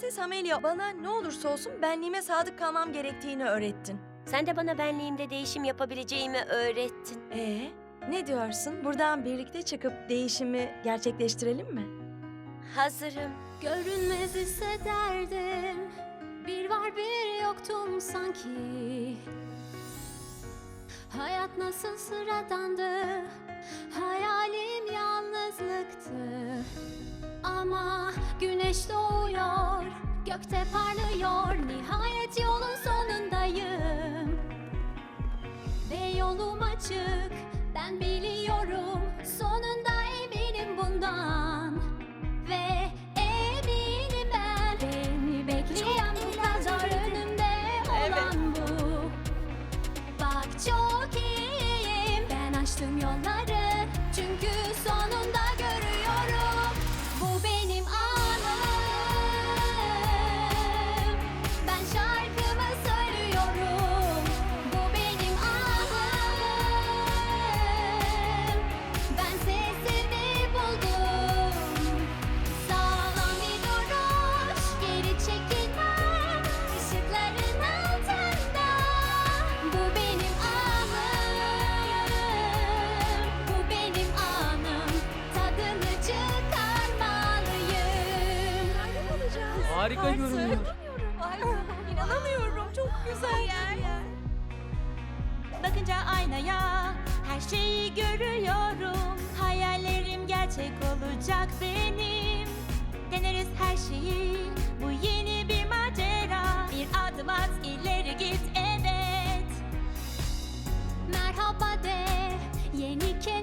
Prenses Amelia bana ne olursa olsun benliğime sadık kalmam gerektiğini öğrettin. Sen de bana benliğimde değişim yapabileceğimi öğrettin. Ee, ne diyorsun? Buradan birlikte çıkıp değişimi gerçekleştirelim mi? Hazırım. Görünmez hissederdim Bir var bir yoktum sanki Hayat nasıl sıradandı Hayalim yalnızlıktı Ama güneş doğuyor Gökte parlıyor Nihayet yolun sonundayım. Ve yolum açık Ben biliyorum Sonunda eminim bundan. Ve eminim ben Beni bekleyen bu kadar önümde olan bu. Bak çok iyiyim Ben açtım yolları Harika görünüyor. İnanamıyorum. Çok güzel. Bakınca aynaya her şeyi görüyorum. Hayallerim gerçek olacak benim. Deneriz her şeyi. Bu yeni bir macera. Bir adım at ileri git evet. Merhaba de yeni kendine